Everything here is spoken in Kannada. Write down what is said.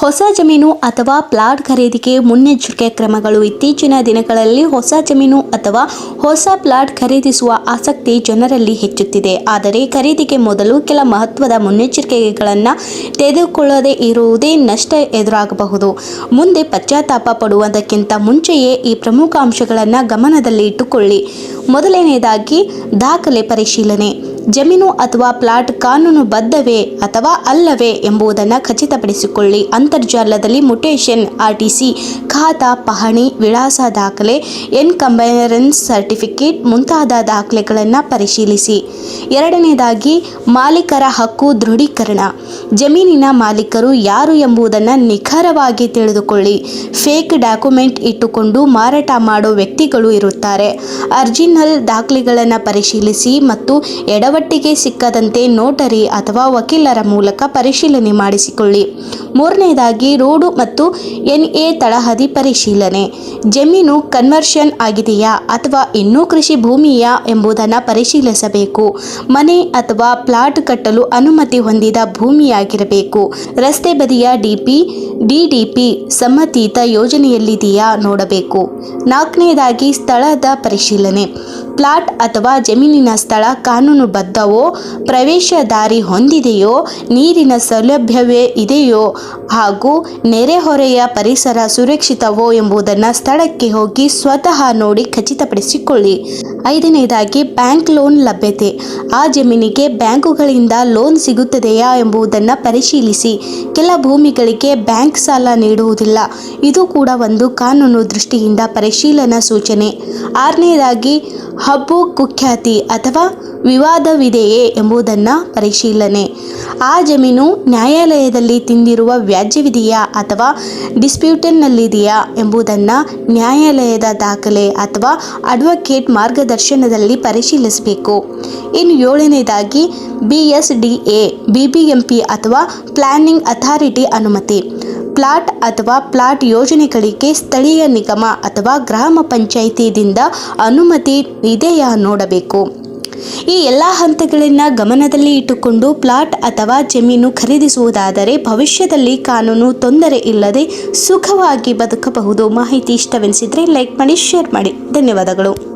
ಹೊಸ ಜಮೀನು ಅಥವಾ ಪ್ಲಾಟ್ ಖರೀದಿಗೆ ಮುನ್ನೆಚ್ಚರಿಕೆ ಕ್ರಮಗಳು ಇತ್ತೀಚಿನ ದಿನಗಳಲ್ಲಿ ಹೊಸ ಜಮೀನು ಅಥವಾ ಹೊಸ ಪ್ಲಾಟ್ ಖರೀದಿಸುವ ಆಸಕ್ತಿ ಜನರಲ್ಲಿ ಹೆಚ್ಚುತ್ತಿದೆ. ಆದರೆ ಖರೀದಿಗೆ ಮೊದಲು ಕೆಲ ಮಹತ್ವದ ಮುನ್ನೆಚ್ಚರಿಕೆಗಳನ್ನು ತೆಗೆದುಕೊಳ್ಳದೇ ಇರುವುದೇ ನಷ್ಟ ಎದುರಾಗಬಹುದು. ಮುಂದೆ ಪಶ್ಚಾತ್ತಾಪ ಪಡುವುದಕ್ಕಿಂತ ಮುಂಚೆಯೇ ಈ ಪ್ರಮುಖ ಅಂಶಗಳನ್ನು ಗಮನದಲ್ಲಿ ಇಟ್ಟುಕೊಳ್ಳಿ ಮೊದಲನೆಯದಾಗಿ ದಾಖಲೆ ಪರಿಶೀಲನೆ. ಜಮೀನು ಅಥವಾ ಪ್ಲಾಟ್ ಕಾನೂನುಬದ್ಧವೇ ಅಥವಾ ಅಲ್ಲವೇ ಎಂಬುದನ್ನು ಖಚಿತಪಡಿಸಿಕೊಳ್ಳಿ. ಅಂತರ್ಜಾಲದಲ್ಲಿ ಮುಟೇಷನ್ ಆರ್ಟಿಸಿ, ಖಾತಾ, ಪಹಣಿ, ವಿಳಾಸ ದಾಖಲೆ ಎನ್ ಕಂಬೈನರೆನ್ಸ್ ಸರ್ಟಿಫಿಕೇಟ್ ಮುಂತಾದ ದಾಖಲೆಗಳನ್ನು ಪರಿಶೀಲಿಸಿ. ಎರಡನೇದಾಗಿ, ಮಾಲೀಕರ ಹಕ್ಕು ದೃಢೀಕರಣ. ಜಮೀನಿನ ಮಾಲೀಕರು ಯಾರು ಎಂಬುದನ್ನು ನಿಖರವಾಗಿ ತಿಳಿದುಕೊಳ್ಳಿ. ಫೇಕ್ ಡಾಕ್ಯುಮೆಂಟ್ ಇಟ್ಟುಕೊಂಡು ಮಾರಾಟ ಮಾಡೋ ವ್ಯಕ್ತಿಗಳು ಇರುತ್ತಾರೆ. ಅರ್ಜಿನಲ್ ದಾಖಲೆಗಳನ್ನು ಪರಿಶೀಲಿಸಿ ಮತ್ತು ಎಡವಟ್ಟಿಗೆ ಸಿಕ್ಕದಂತೆ ನೋಟರಿ ಅಥವಾ ವಕೀಲರ ಮೂಲಕ ಪರಿಶೀಲನೆ ಮಾಡಿಸಿಕೊಳ್ಳಿ. ಮೂರನೇದಾಗಿ, ರೋಡು ಮತ್ತು ಎನ್ ಎ ತಳಹದಿ ಪರಿಶೀಲನೆ. ಜಮೀನು ಕನ್ವರ್ಷನ್ ಆಗಿದೆಯಾ ಅಥವಾ ಇನ್ನೂ ಕೃಷಿ ಭೂಮಿಯಾ ಎಂಬುದನ್ನು ಪರಿಶೀಲಿಸಬೇಕು. ಮನೆ ಅಥವಾ ಪ್ಲಾಟ್ ಕಟ್ಟಲು ಅನುಮತಿ ಹೊಂದಿದ ಭೂಮಿಯಾಗಿರಬೇಕು ರಸ್ತೆ ಬದಿಯ ಡಿಪಿ, ಡಿಡಿಪಿ ಸಮ್ಮತೀತ ಯೋಜನೆಯಲ್ಲಿದೆಯಾ ನೋಡಬೇಕು. ನಾಲ್ಕನೇದಾಗಿ ಸ್ಥಳದ ಪರಿಶೀಲನೆ. ಪ್ಲಾಟ್ ಅಥವಾ ಜಮೀನಿನ ಸ್ಥಳ ಕಾನೂನುಬದ್ಧವೋ, ಪ್ರವೇಶ ದಾರಿ ಹೊಂದಿದೆಯೋ, ನೀರಿನ ಸೌಲಭ್ಯವೇ ಇದೆಯೋ ಹಾಗೂ ನೆರೆಹೊರೆಯ ಪರಿಸರ ಸುರಕ್ಷಿತವೋ ಎಂಬುದನ್ನು ಸ್ಥಳಕ್ಕೆ ಹೋಗಿ ಸ್ವತಃ ನೋಡಿ ಖಚಿತಪಡಿಸಿಕೊಳ್ಳಿ. ಐದನೇದಾಗಿ ಬ್ಯಾಂಕ್ ಲೋನ್ ಲಭ್ಯತೆ. ಆ ಜಮೀನಿಗೆ ಬ್ಯಾಂಕುಗಳಿಂದ ಲೋನ್ ಸಿಗುತ್ತದೆಯಾ ಎಂಬುದನ್ನು ಪರಿಶೀಲಿಸಿ. ಕೆಲ ಭೂಮಿಗಳಿಗೆ ಬ್ಯಾಂಕ್ ಸಾಲ ನೀಡುವುದಿಲ್ಲ. ಇದು ಕೂಡ ಒಂದು ಕಾನೂನು ದೃಷ್ಟಿಯಿಂದ ಪರಿಶೀಲನಾ ಸೂಚನೆ. ಆರನೇದಾಗಿ, ಹಬ್ಬು ಕುಖ್ಯಾತಿ ಅಥವಾ ವಿವಾದವಿದೆಯೇ ಎಂಬುದನ್ನು ಪರಿಶೀಲನೆ. ಆ ಜಮೀನು ನ್ಯಾಯಾಲಯದಲ್ಲಿ ತಿಂದಿರುವ ವ್ಯಾಜ್ಯವಿದೆಯಾ ಅಥವಾ ಡಿಸ್ಪ್ಯೂಟನ್ನಲ್ಲಿದೆಯಾ ಎಂಬುದನ್ನು ನ್ಯಾಯಾಲಯದ ದಾಖಲೆ ಅಥವಾ ಅಡ್ವೊಕೇಟ್ ಮಾರ್ಗದರ್ಶನದಲ್ಲಿ ಪರಿಶೀಲಿಸಬೇಕು. ಇನ್ನು ಏಳನೇದಾಗಿ, B S D A, B B M P ಅಥವಾ ಪ್ಲಾನಿಂಗ್ ಅಥಾರಿಟಿ ಅನುಮತಿ. ಪ್ಲಾಟ್ ಅಥವಾ ಪ್ಲಾಟ್ ಯೋಜನೆಗಳಿಗೆ ಸ್ಥಳೀಯ ನಿಗಮ ಅಥವಾ ಗ್ರಾಮ ಪಂಚಾಯಿತಿಯಿಂದ ಅನುಮತಿ ಇದೆಯಾ ನೋಡಬೇಕು. ಈ ಎಲ್ಲ ಹಂತಗಳನ್ನು ಗಮನದಲ್ಲಿ ಇಟ್ಟುಕೊಂಡು ಪ್ಲಾಟ್ ಅಥವಾ ಜಮೀನು ಖರೀದಿಸುವುದಾದರೆ ಭವಿಷ್ಯದಲ್ಲಿ ಕಾನೂನು ತೊಂದರೆ ಇಲ್ಲದೆ ಸುಖವಾಗಿ ಬದುಕಬಹುದು. ಮಾಹಿತಿ ಇಷ್ಟವೆನಿಸಿದರೆ ಲೈಕ್ ಮಾಡಿ ಶೇರ್ ಮಾಡಿ. ಧನ್ಯವಾದಗಳು.